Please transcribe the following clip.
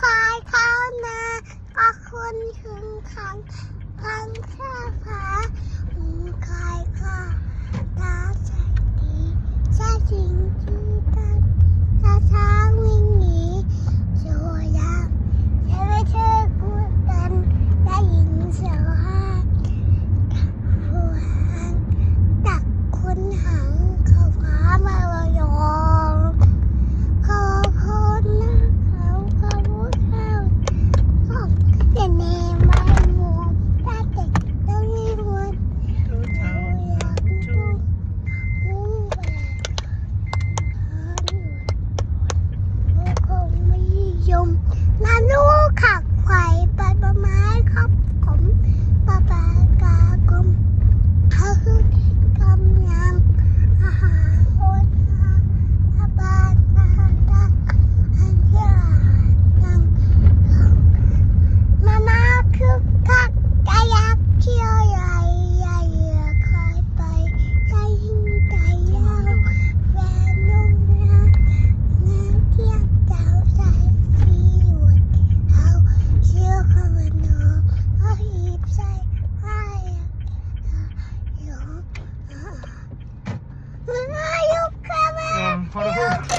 พายเขานาก็คุณถึงคังพังข้า Hayır, kamera.